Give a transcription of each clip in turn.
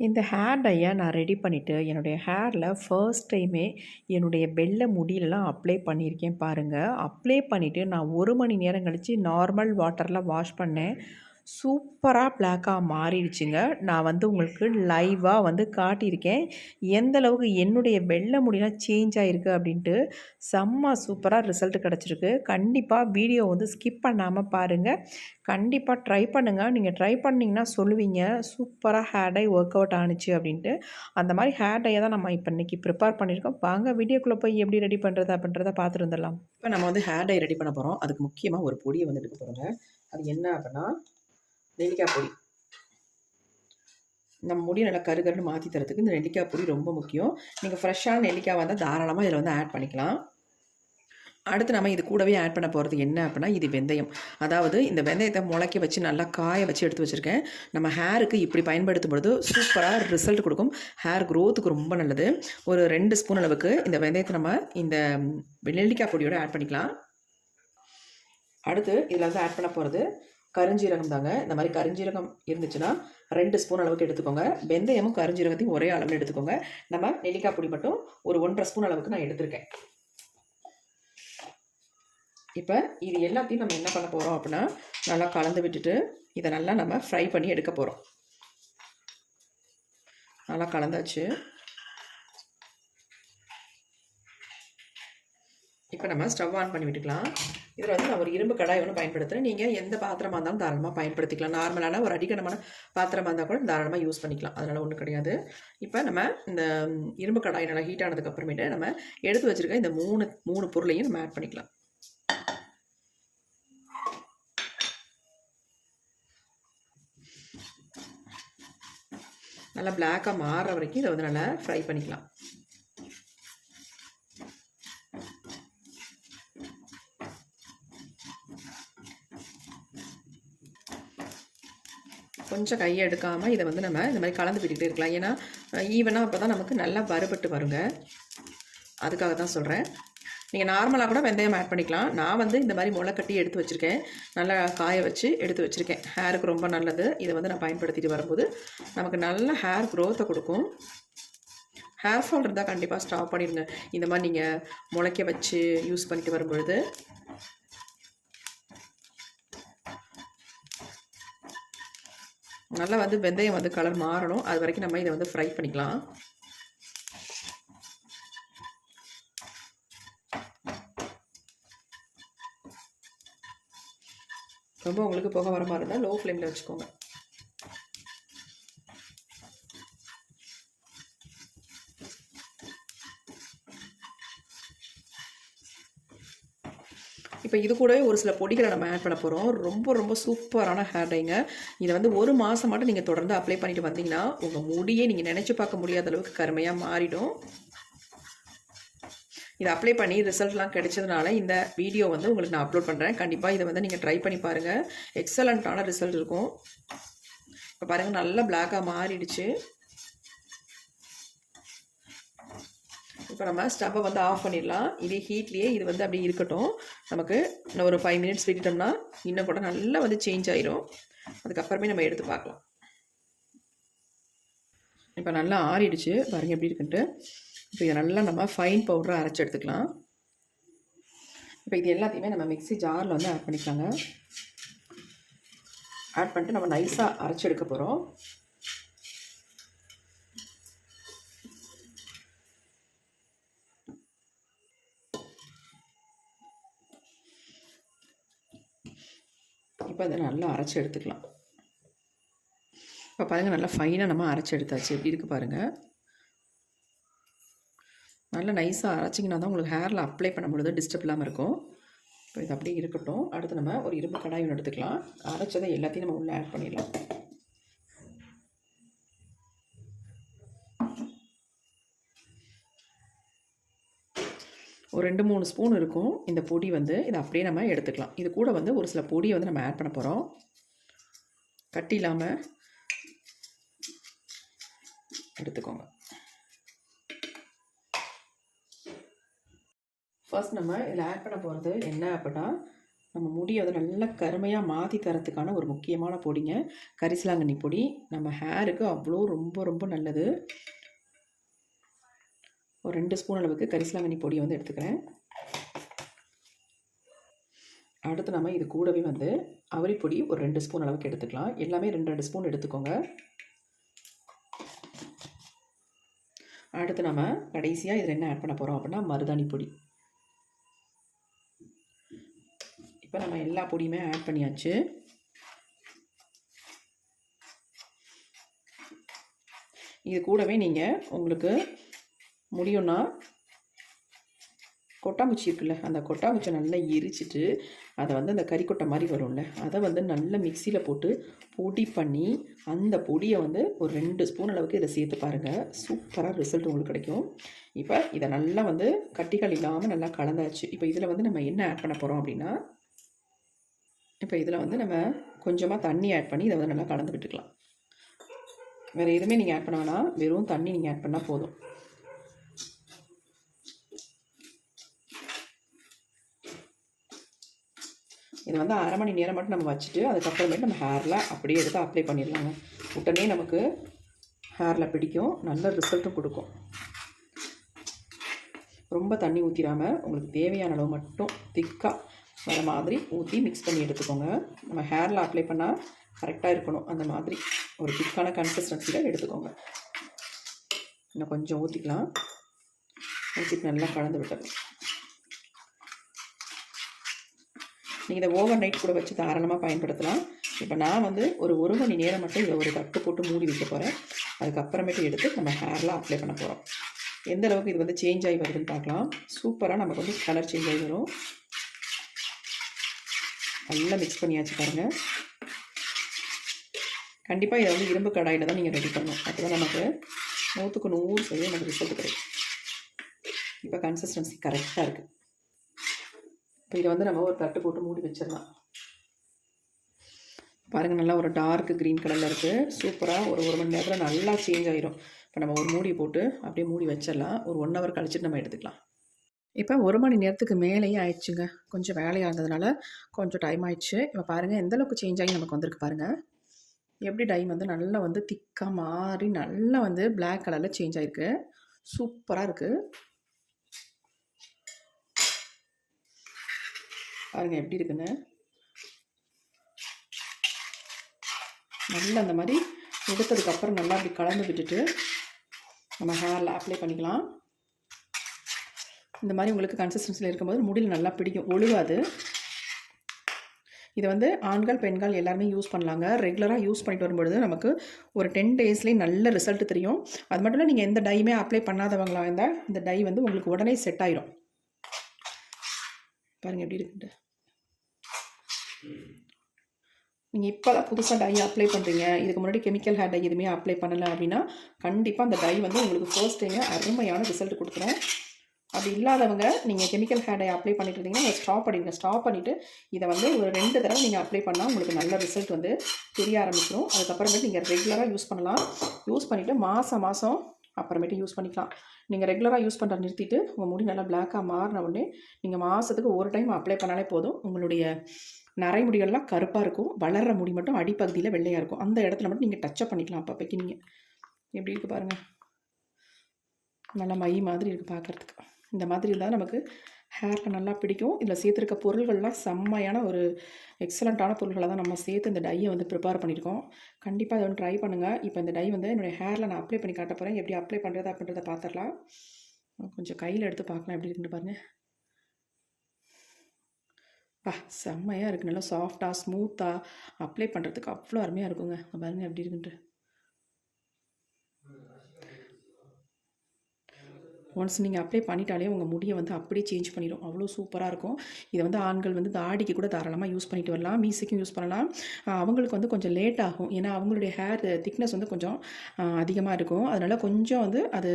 இந்த ஹேர் டையை நான் ரெடி பண்ணிவிட்டு என்னுடைய ஹேரில் ஃபர்ஸ்ட் டைமே என்னுடைய வெள்ளை முடியிலலாம் அப்ளை பண்ணியிருக்கேன் பாருங்கள் அப்ளை பண்ணிவிட்டு நான் ஒரு மணி நேரம் கழித்து நார்மல் வாட்டரில் வாஷ் பண்ணேன். சூப்பராக பிளாக்காக மாறிடுச்சுங்க. நான் வந்து உங்களுக்கு லைவாக வந்து காட்டியிருக்கேன். எந்த அளவுக்கு என்னுடைய வெள்ளை முடியெலாம் சேஞ்ச் ஆகிருக்கு அப்படின்ட்டு செம்ம சூப்பராக ரிசல்ட் கிடச்சிருக்கு. கண்டிப்பாக வீடியோ வந்து ஸ்கிப் பண்ணாமல் பாருங்கள் கண்டிப்பாக ட்ரை பண்ணுங்கள் நீங்கள் ட்ரை பண்ணிங்கன்னா சொல்லுவீங்க. சூப்பராக ஹேர் டை ஒர்க் அவுட் ஆணுச்சு அப்படின்ட்டு. அந்த மாதிரி ஹேர் டையை தான் நம்ம இப்போ இன்றைக்கி ப்ரிப்பேர் பண்ணியிருக்கோம். வாங்க வீடியோக்குள்ளே போய் எப்படி ரெடி பண்ணுறது அப்படின்றத பார்த்துட்டு வந்துடலாம். இப்போ நம்ம வந்து ஹேர் டை ரெடி பண்ண போகிறோம் அதுக்கு முக்கியமாக ஒரு பொடியை வந்து எடுக்க போகிறோங்க அது என்ன அப்படின்னா நெல்லிக்காய் பொடி. நம்ம முடி நல்லா கருகருன்னு மாற்றி தரத்துக்கு இந்த நெல்லிக்காய் பொடி ரொம்ப முக்கியம். நீங்கள் ஃப்ரெஷ்ஷான நெல்லிக்காய் வந்தால் தாராளமாக இதில் வந்து ஆட் பண்ணிக்கலாம். அடுத்து நம்ம இது கூடவே ஆட் பண்ண போகிறது என்ன அப்படின்னா இது வெந்தயம். அதாவது இந்த வெந்தயத்தை முளைக்க வச்சு நல்லா காய வச்சு எடுத்து வச்சுருக்கேன். நம்ம ஹேருக்கு இப்படி பயன்படுத்தும் பொழுது சூப்பராக ரிசல்ட் கொடுக்கும். ஹேர் க்ரோத்துக்கு ரொம்ப நல்லது. ஒரு ரெண்டு ஸ்பூன் அளவுக்கு இந்த வெந்தயத்தை நம்ம இந்த நெல்லிக்காய் பொடியோட ஆட் பண்ணிக்கலாம். அடுத்து இதில் வந்து ஆட் பண்ண போகிறது கருஞ்சீரகம் தாங்க இந்த மாதிரி கருஞ்சீரகம் இருந்துச்சுன்னா ரெண்டு ஸ்பூன் அளவுக்கு எடுத்துக்கோங்க. வெந்தயமும் கருஞ்சீரகத்தையும் ஒரே அளவில் எடுத்துக்கோங்க. நம்ம நெல்லிக்காய் பொடி மட்டும் ஒரு ஒன்றரை ஸ்பூன் அளவுக்கு நான் எடுத்திருக்கேன். இப்போ இது எல்லாத்தையும் நம்ம என்ன பண்ண போகிறோம் அப்படின்னா நல்லா கலந்து விட்டுட்டு இதை நல்லா நம்ம ஃப்ரை பண்ணி எடுக்க போகிறோம் நல்லா கலந்தாச்சு. இப்போ நம்ம ஸ்டவ் ஆன் பண்ணி விட்டுக்கலாம். இதில் வந்து நான் ஒரு இரும்பு கடாய் ஒன்று பயன்படுத்துகிறேன் நீங்கள் எந்த பாத்திரமாக இருந்தாலும் தாராளமாக பயன்படுத்திக்கலாம். நார்மலான ஒரு அடிக்கடமான பாத்திரமாக இருந்தால் கூட தாராளமாக யூஸ் பண்ணிக்கலாம். அதனால் ஒன்றும் கிடையாது. இப்போ நம்ம இந்த இரும்பு கடாய் நல்லா ஹீட் ஆனதுக்கப்புறமேட்டு நம்ம எடுத்து வச்சுருக்க இந்த மூணு மூணு பொருளையும் நம்ம ஆட் பண்ணிக்கலாம். நல்லா பிளாக்காக மாறுற வரைக்கும் இதை வந்து நல்லா ஃப்ரை பண்ணிக்கலாம். கொஞ்சம் கையை எடுக்காமல் இதை வந்து நம்ம இந்த மாதிரி கலந்து விட்டுக்கிட்டே இருக்கலாம். ஏன்னா ஈவனாக அப்போ தான் நமக்கு நல்லா வறுபட்டு வருங்க. அதுக்காக தான் சொல்கிறேன் நீங்கள் நார்மலாக கூட வெந்தயம் ஆட் பண்ணிக்கலாம். நான் வந்து இந்த மாதிரி முளை கட்டி எடுத்து வச்சுருக்கேன். நல்லா காய வச்சு எடுத்து வச்சுருக்கேன். ஹேருக்கு ரொம்ப நல்லது. இதை வந்து நான் பயன்படுத்திட்டு வரும்போது நமக்கு நல்ல ஹேர் க்ரோத்தை கொடுக்கும். ஹேர் ஃபால் இருந்தால் கண்டிப்பாக ஸ்டாப் பண்ணிடுங்க. இந்த மாதிரி நீங்கள் முளைக்க வச்சு யூஸ் பண்ணிட்டு வரும்பொழுது நல்லா வந்து வெந்தயம் வந்து கலர் மாறணும். அது வரைக்கும் நம்ம இதை வந்து ஃப்ரை பண்ணிக்கலாம். ரொம்ப உங்களுக்கு புகை வர மாதிரி இருந்தால் லோ ஃப்ளேமில் வச்சுக்கோங்க. இப்போ இது கூடவே ஒரு சில பொடிகளை நம்ம ஆட் பண்ண போகிறோம் ரொம்ப ரொம்ப சூப்பரான ஹேர் டைங்க இதை வந்து ஒரு மாதம் மட்டும் நீங்கள் தொடர்ந்து அப்ளை பண்ணிட்டு வந்தீங்கன்னா உங்கள் முடியே நீங்கள் நினச்சி பார்க்க முடியாத அளவுக்கு கருமையாக மாறிடும். இதை அப்ளை பண்ணி ரிசல்ட்லாம் கிடைச்சதுனால இந்த வீடியோ வந்து உங்களுக்கு நான் அப்லோட் பண்ணுறேன் கண்டிப்பாக இதை வந்து நீங்கள் ட்ரை பண்ணி பாருங்கள் எக்ஸலண்ட்டான ரிசல்ட் இருக்கும். இப்போ பாருங்கள் நல்லா பிளாக்காக மாறிடுச்சு. இப்போ நம்ம ஸ்டவ்வை வந்து ஆஃப் பண்ணிடலாம். இதே ஹீட்லேயே இது வந்து அப்படியே இருக்கட்டும். நமக்கு இன்னும் ஒரு ஃபைவ் மினிட்ஸ் விட்டுட்டோம்னா இன்னும் கூட நல்லா வந்து சேஞ்ச் ஆயிரும். அதுக்கப்புறமே நம்ம எடுத்து பார்க்கலாம். இப்போ நல்லா ஆறிடுச்சு. பாருங்கள் எப்படி இருக்குன்ட்டு. இப்போ இதை நல்லா நம்ம ஃபைன் பவுடராக அரைச்சி எடுத்துக்கலாம். இப்போ இது எல்லாத்தையுமே நம்ம மிக்ஸி ஜாரில் வந்து ஆட் பண்ணிக்கலாங்க. ஆட் பண்ணிட்டு நம்ம நைஸாக அரைச்சி எடுக்க போகிறோம் இப்போ அதை நல்லா அரைச்சி எடுத்துக்கலாம். இப்போ பாருங்கள் நல்லா ஃபைனாக நம்ம அரைச்சி எடுத்தாச்சு. எப்படி இருக்குது பாருங்கள் நல்லா நைஸாக அரைச்சிங்கன்னா தான் உங்களுக்கு ஹேரில் அப்ளை பண்ண பொழுது டிஸ்டர்ப் இல்லாமல் இருக்கும். இப்போ இது அப்படியே இருக்கட்டும். அடுத்து நம்ம ஒரு இரும்பு கடாயும் எடுத்துக்கலாம். அரைச்சதை எல்லாத்தையும் நம்ம உள்ளே ஆட் பண்ணிடலாம். ஒரு ரெண்டு மூணு ஸ்பூன் இருக்கும். இந்த பொடி வந்து இதை அப்படியே நம்ம எடுத்துக்கலாம். இது கூட வந்து ஒரு சில பொடியை வந்து நம்ம ஆட் பண்ண போகிறோம் கட்டி இல்லாமல் எடுத்துக்கோங்க. ஃபர்ஸ்ட் நம்ம இதில் ஆட் பண்ண போகிறது என்ன அப்படின்னா நம்ம முடியை வந்து நல்லா கருமையாக மாற்றி தரத்துக்கான ஒரு முக்கியமான பொடிங்க. கரிசலாங்கண்ணி பொடி. நம்ம ஹேருக்கு அவ்வளோ ரொம்ப ரொம்ப நல்லது. ஒரு ரெண்டு ஸ்பூன் அளவுக்கு கரிசலாங்கண்ணி பொடியை வந்து எடுத்துக்கிறேன். அடுத்து நம்ம இது கூடவே வந்து அவரிப்பொடி ஒரு ரெண்டு ஸ்பூன் அளவுக்கு எடுத்துக்கலாம். எல்லாமே ரெண்டு ரெண்டு ஸ்பூன் எடுத்துக்கோங்க. அடுத்து நம்ம கடைசியாக இதில் என்ன ஆட் பண்ண போகிறோம் அப்படின்னா மருதாணி பொடி. இப்போ நம்ம எல்லா பொடியுமே ஆட் பண்ணியாச்சு. இது கூடவே நீங்கள் உங்களுக்கு முடியும்னா கொட்டாங்குச்சி இருக்குல்ல அந்த கொட்டாங்குச்சியை நல்லா எரிச்சிட்டு அதை வந்து அந்த கறிக்கொட்டை மாதிரி வரும்ல அதை வந்து நல்லா மிக்சியில் போட்டு பொடி பண்ணி அந்த பொடியை வந்து ஒரு ரெண்டு ஸ்பூன் அளவுக்கு இதை சேர்த்து பாருங்கள் சூப்பராக ரிசல்ட் உங்களுக்கு கிடைக்கும். இப்போ இதை நல்லா வந்து கட்டிகள் இல்லாமல் நல்லா கலந்தாச்சு. இப்போ இதில் வந்து நம்ம என்ன ஆட் பண்ண போகிறோம் அப்படின்னா இப்போ இதில் வந்து நம்ம கொஞ்சமாக தண்ணி ஆட் பண்ணி இதை வந்து நல்லா கலந்து விட்டுக்கலாம். வேறு எதுவுமே நீங்கள் ஆட் பண்ண வேணாம். வெறும் தண்ணி நீங்கள் ஆட் பண்ணால் போதும். இதை வந்து அரை மணி நேரம் மட்டும் நம்ம வச்சுட்டு அதுக்கப்புறமேட்டு நம்ம ஹேரில் அப்படியே எடுத்து அப்ளை பண்ணிடலாங்க. உடனே நமக்கு ஹேரில் பிடிக்கும் நல்ல ரிசல்ட்டும் கொடுக்கும். ரொம்ப தண்ணி ஊற்றிடாமல் உங்களுக்கு தேவையான அளவு மட்டும் திக்காக வர மாதிரி ஊற்றி மிக்ஸ் பண்ணி எடுத்துக்கோங்க. நம்ம ஹேரில் அப்ளை பண்ணால் கரெக்டாக இருக்கணும். அந்த மாதிரி ஒரு திக்கான கன்சிஸ்டன்சியில் எடுத்துக்கோங்க. இன்னும் கொஞ்சம் ஊற்றிக்கலாம் ஊற்றிட்டு நல்லா கலந்து விட்டது நீங்கள் இதை ஓவர் நைட் கூட வச்சு தாராளமாக பயன்படுத்தலாம். இப்போ நான் வந்து ஒரு ஒரு மணி நேரம் மட்டும் இதை ஒரு தட்டு போட்டு மூடி வைக்க போகிறேன் அதுக்கப்புறமேட்டு எடுத்து நம்ம ஹேர்லாம் அப்ளை பண்ண போகிறோம் எந்த அளவுக்கு இது வந்து சேஞ்ச் ஆகி வருதுன்னு பார்க்கலாம். சூப்பராக நமக்கு வந்து கலர் சேஞ்ச் ஆகி வரும். நல்லா மிக்ஸ் பண்ணியாச்சு பாருங்கள் கண்டிப்பாக இதை வந்து இரும்பு கடாயில் தான் நீங்கள் ரெடி பண்ணணும். அப்போ தான் நமக்கு நூற்றுக்கு நூறு சதவீதம் நமக்கு ரிசல்ட் கிடைக்கும். இப்போ கன்சிஸ்டன்சி கரெக்டாக இருக்குது இப்போ இதை வந்து நம்ம ஒரு தட்டு போட்டு மூடி வச்சிடலாம். பாருங்கள் நல்லா ஒரு டார்க் க்ரீன் கலரில் இருக்குது சூப்பராக ஒரு ஒரு மணி நேரத்தில் நல்லா சேஞ்ச் ஆகிடும் இப்போ நம்ம ஒரு மூடி போட்டு அப்படியே மூடி வச்சிடலாம். ஒரு ஒன் ஹவர் கழிச்சிட்டு நம்ம எடுத்துக்கலாம். இப்போ ஒரு மணி நேரத்துக்கு மேலேயே ஆயிடுச்சுங்க. கொஞ்சம் வேலையாக இருந்ததுனால கொஞ்சம் டைம் ஆயிடுச்சு. இப்போ பாருங்கள் எந்த அளவுக்கு சேஞ்ச் ஆகி நமக்கு வந்திருக்கு பாருங்கள் எப்படி டை வந்து நல்லா வந்து திக்காக மாறி நல்லா வந்து பிளாக் கலரில் சேஞ்ச் ஆகிருக்கு சூப்பராக இருக்குது பாருங்க எப்படி இருக்குன்னு. நல்லா அந்த மாதிரி எடுத்ததுக்கப்புறம் நல்லா அப்படி கலந்து விட்டுட்டு நம்ம ஹேரில் அப்ளை பண்ணிக்கலாம். இந்த மாதிரி உங்களுக்கு கன்சிஸ்டன்சியில் இருக்கும்போது முடியில் நல்லா பிடிக்கும். ஒழுகாது. இதை வந்து ஆண்கள் பெண்கள் எல்லாருமே யூஸ் பண்ணலாங்க. ரெகுலராக யூஸ் பண்ணிட்டு வரும்பொழுது நமக்கு ஒரு டென் டேஸ்லேயே நல்ல ரிசல்ட் தெரியும். அது மட்டும் இல்லை நீங்கள் எந்த டையுமே அப்ளை பண்ணாதவங்களாக இருந்தால் இந்த டை வந்து உங்களுக்கு உடனே செட் ஆயிரும். பாருங்கள் எப்படி இருக்குன்ட்டு. நீங்கள் இப்போ தான் புதுசாக டை அப்ளை பண்ணுறீங்க இதுக்கு முன்னாடி கெமிக்கல் ஹேர் டை எதுவுமே அப்ளை பண்ணலை அப்படின்னா கண்டிப்பாக அந்த டை வந்து உங்களுக்கு ஃபர்ஸ்ட் டைமே அருமையான ரிசல்ட் கொடுக்குறோம் அப்படி இல்லாதவங்க நீங்கள் கெமிக்கல் ஹேர் டை அப்ளை பண்ணிட்டு இருந்தீங்கன்னா ஸ்டாப் பண்ணிடுங்க. ஸ்டாப் பண்ணிவிட்டு இதை வந்து ஒரு ரெண்டு தடவை நீங்கள் அப்ளை பண்ணால் உங்களுக்கு நல்ல ரிசல்ட் வந்து தெரிய ஆரம்பிச்சிடும் அதுக்கப்புறமேட்டு நீங்கள் ரெகுலராக யூஸ் பண்ணலாம். யூஸ் பண்ணிவிட்டு மாதம் மாதம் அப்புறமேட்டு யூஸ் பண்ணிக்கலாம். நீங்கள் ரெகுலராக யூஸ் பண்ணுற நிறுத்திட்டு உங்கள் முடி நல்லா பிளாக்காக மாறின உடனே நீங்கள் மாதத்துக்கு ஒரு டைம் அப்ளை பண்ணாலே போதும். உங்களுடைய நரை முடிகள்லாம் கருப்பாக இருக்கும். வளர்கிற முடி மட்டும் அடிப்பகுதியில் வெள்ளையாக இருக்கும். அந்த இடத்துல மட்டும் நீங்கள் டச்சப் பண்ணிக்கலாம் அப்பப்போக்கி நீங்கள் எப்படி இருக்குது பாருங்கள் நல்லா மை மாதிரி இருக்குது பார்க்குறதுக்கு இந்த மாதிரி இருந்தால் நமக்கு ஹேரில் நல்லா பிடிக்கும். இதில் சேர்த்துருக்க பொருள்கள்லாம் செம்மையான ஒரு எக்ஸலண்ட்டான பொருள்களை தான் நம்ம சேர்த்து இந்த டையை வந்து ப்ரிப்பேர் பண்ணியிருக்கோம். கண்டிப்பாக இதை வந்து ட்ரை பண்ணுங்கள் இப்போ இந்த டை வந்து என்னுடைய ஹேரில் நான் அப்ளை பண்ணி காட்ட போகிறேன் எப்படி அப்ளை பண்ணுறது அப்படின்றத பார்த்துடலாம் கொஞ்சம் கையில் எடுத்து பார்க்கலாம் எப்படி இருக்குன்னு பாருங்கள் பா செம்மையாக இருக்குது நல்லா சாஃப்டாக ஸ்மூத்தாக அப்ளை பண்ணுறதுக்கு அவ்வளோ அருமையாக இருக்குங்க. பாருங்கள் எப்படி இருக்குன்ட்டு. ஒன்ஸ் நீங்கள் அப்ளை பண்ணிட்டாலே உங்கள் முடியை வந்து அப்படியே சேஞ்ச் பண்ணிடும் அவ்வளோ சூப்பராக இருக்கும். இதை வந்து ஆண்கள் வந்து தாடிக்கு கூட தாராளமாக யூஸ் பண்ணிட்டு வரலாம். மீசைக்கும் யூஸ் பண்ணலாம். அவங்களுக்கு வந்து கொஞ்சம் லேட் ஆகும். ஏன்னா அவங்களுடைய ஹேர் திக்னஸ் வந்து கொஞ்சம் அதிகமாக இருக்கும். அதனால் கொஞ்சம் வந்து அது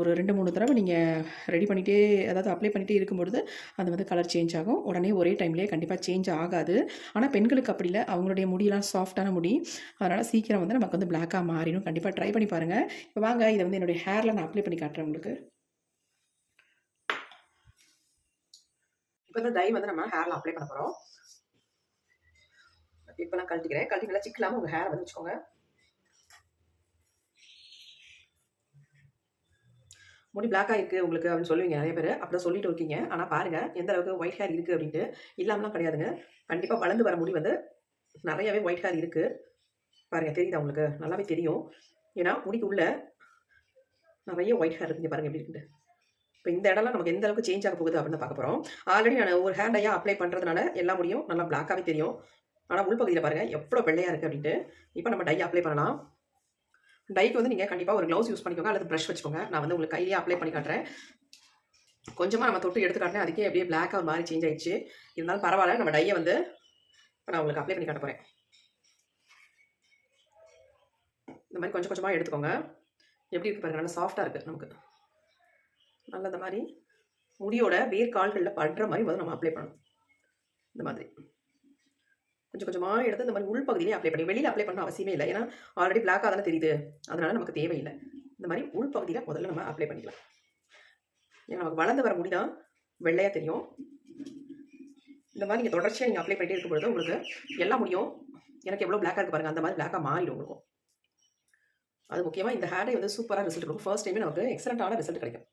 ஒரு ரெண்டு மூணு தடவை நீங்கள் ரெடி பண்ணிகிட்டே அதாவது அப்ளை பண்ணிகிட்டே இருக்கும்பொழுது அது வந்து கலர் சேஞ்ச் ஆகும். உடனே ஒரே டைம்லேயே கண்டிப்பாக சேஞ்ச் ஆகாது. ஆனால் பெண்களுக்கு அப்படி இல்லை. அவங்களுடைய முடியெல்லாம் சாஃப்டான முடி. அதனால் சீக்கிரம் வந்து நமக்கு வந்து பிளாக்காக மாறிடும். கண்டிப்பாக ட்ரை பண்ணி பாருங்கள் இப்போ வாங்க. இதை வந்து என்னுடைய ஹேரில் நான் அப்ளை பண்ணி காட்டுறேன் உங்களுக்கு. இப்போ இந்த டை வந்து நம்ம ஹேரில் அப்ளை பண்ண போகிறோம் இப்போ நான் கழட்டிக்கிறேன். கழட்டி நல்லா சிக்கலாமல் உங்கள் ஹேரை வந்து வச்சுக்கோங்க. முடி பிளாக்காக இருக்குது உங்களுக்கு அப்படின்னு சொல்லுவீங்க நிறைய பேர். அப்படி சொல்லிட்டு இருக்கீங்க. ஆனால் பாருங்கள் எந்த அளவுக்கு ஒயிட் ஹேர் இருக்குது அப்படின்ட்டு இல்லாமலாம் கிடையாதுங்க. கண்டிப்பாக வளர்ந்து வர முடி வந்து நிறையாவே ஒயிட் ஹேர் இருக்குது பாருங்கள் தெரியுதா உங்களுக்கு? நல்லாவே தெரியும். ஏன்னா முடிக்கு உள்ள நிறைய ஒயிட் ஹேர் இருக்குங்க பாருங்கள் எப்படி இருக்குது இப்போ இந்த இடம்லாம் நமக்கு எந்த அளவுக்கு சேஞ்ச் ஆக போகுது அப்படின்னு பார்க்க போகிறோம் ஆல்ரெடி நான் ஒரு ஹேர் டையாக அப்ளை பண்ணுறதுனால எல்லா முடியும். நல்லா பிளாக்காகவே தெரியும். ஆனால் உள்பகுதியில் பாருங்கள் எவ்வளோ வெள்ளையாக இருக்குது அப்படின்ட்டு. இப்போ நம்ம டை அப்ளை பண்ணலாம். டைக்கு வந்து நீங்கள் கண்டிப்பாக ஒரு க்ளவுஸ் யூஸ் பண்ணிக்கோங்க. அல்லது ப்ரஷ் வச்சுக்கோங்க. நான் வந்து உங்களுக்கு கையிலேயே அப்ளை பண்ணி காட்டுறேன். கொஞ்சமாக நம்ம தொட்டு எடுத்து காட்டினேன் அதுக்கே அப்படியே பிளாக்காக ஒரு மாதிரி சேஞ்ச் ஆயிடுச்சு. இருந்தாலும் பரவாயில்ல நம்ம டையை வந்து இப்போ நான் உங்களுக்கு அப்ளை பண்ணி காட்ட போகிறேன் இந்த மாதிரி கொஞ்சம் கொஞ்சமாக எடுத்துக்கோங்க. எப்படி இருக்குது பாருங்கள் நல்லா சாஃப்டாக இருக்குது நமக்கு. நல்லா இந்த மாதிரி முடியோட வேர் கால்களில் படுற மாதிரி முதல்ல நம்ம அப்ளை பண்ணணும். இந்த மாதிரி. கொஞ்சம் கொஞ்சமாக எடுத்து இந்த மாதிரி உள்பகுதியிலே அப்ளை பண்ணி வெளியில் அப்ளை பண்ண அவசியமே இல்லை. ஏன்னா ஆல்ரெடி பிளாக்காக தானே தெரியுது. அதனால நமக்கு தேவையில்லை. இந்த மாதிரி உள்பகுதியில் முதல்ல நம்ம அப்ளை பண்ணிக்கலாம். ஏன்னா நமக்கு வளர்ந்து வர முடிதான். வெள்ளையாக தெரியும். இந்த மாதிரி நீங்கள் தொடர்ச்சியாக நீங்கள் அப்ளை பண்ணிட்டே இருக்கும் பொழுது உங்களுக்கு எல்லா முடியும். எனக்கு எவ்வளோ பிளாக்காக இருக்கு பாருங்கள் அந்த மாதிரி பிளாக்காக மாறிடும் உங்களுக்கும். அது முக்கியமாக இந்த ஹேடை வந்து சூப்பராக ரிசல்ட் இருக்கும் ஃபர்ஸ்ட் டைமே நமக்கு எக்ஸலண்ட்டான ரிசல்ட் கிடைக்கும்.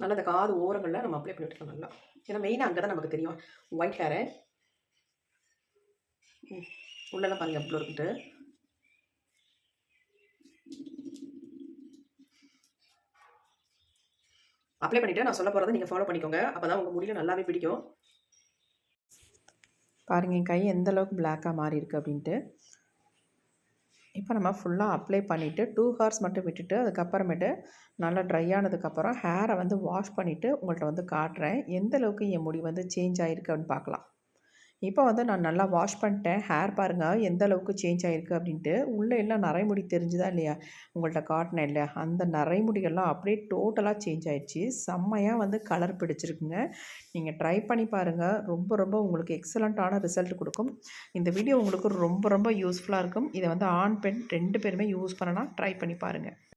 நல்லா இந்த காது ஓரங்களில் நம்ம அப்ளை பண்ணி விட்டுருக்கோம் நல்லா. ஏன்னா மெயினாக அங்கே தான் நமக்கு தெரியும். ஒயிட் ஹேரு உள்ளெல்லாம் பாருங்கள் எவ்வளோ இருக்குன்ட்டு அப்ளை பண்ணிவிட்டு நான் சொல்ல போகிறத நீங்கள் ஃபாலோ பண்ணிக்கோங்க. அப்போ தான் உங்கள் முடியல நல்லாவே பிடிக்கும். பாருங்கள் என் கை எந்த அளவுக்கு பிளாக்காக மாறி இருக்குது அப்படின்ட்டு. இப்போ நம்ம ஃபுல்லாக அப்ளை பண்ணிவிட்டு டூ ஹவர்ஸ் மட்டும் விட்டுட்டு அதுக்கப்புறமேட்டு நல்லா ட்ரை ஆனதுக்கப்புறம் ஹேரை வந்து வாஷ் பண்ணிவிட்டு உங்கள்கிட்ட வந்து காட்டுறேன். எந்த அளவுக்கு என் முடி வந்து சேஞ்ச் ஆகிருக்கு அப்படின்னு பார்க்கலாம். இப்போ வந்து நான் நல்லா வாஷ் பண்ணிட்டேன். ஹேர் பாருங்கள் எந்த அளவுக்கு சேஞ்ச் ஆகிருக்கு அப்படின்ட்டு. உள்ளே எல்லாம் நரைமுடி தெரிஞ்சுதா இல்லையா? உங்கள்கிட்ட காட்டினேன் இல்லையா? அந்த நரைமுடிகள்லாம் அப்படியே டோட்டலாக சேஞ்ச் ஆயிடுச்சு. செம்மையாக வந்து கலர் பிடிச்சிருக்குங்க. நீங்கள் ட்ரை பண்ணி பாருங்கள் ரொம்ப ரொம்ப உங்களுக்கு எக்ஸலண்ட்டான ரிசல்ட் கொடுக்கும். இந்த வீடியோ உங்களுக்கு ரொம்ப ரொம்ப யூஸ்ஃபுல்லாக இருக்கும். இதை வந்து ஆண் பெண் ரெண்டு பேருமே யூஸ் பண்ணலாம் ட்ரை பண்ணி பாருங்கள்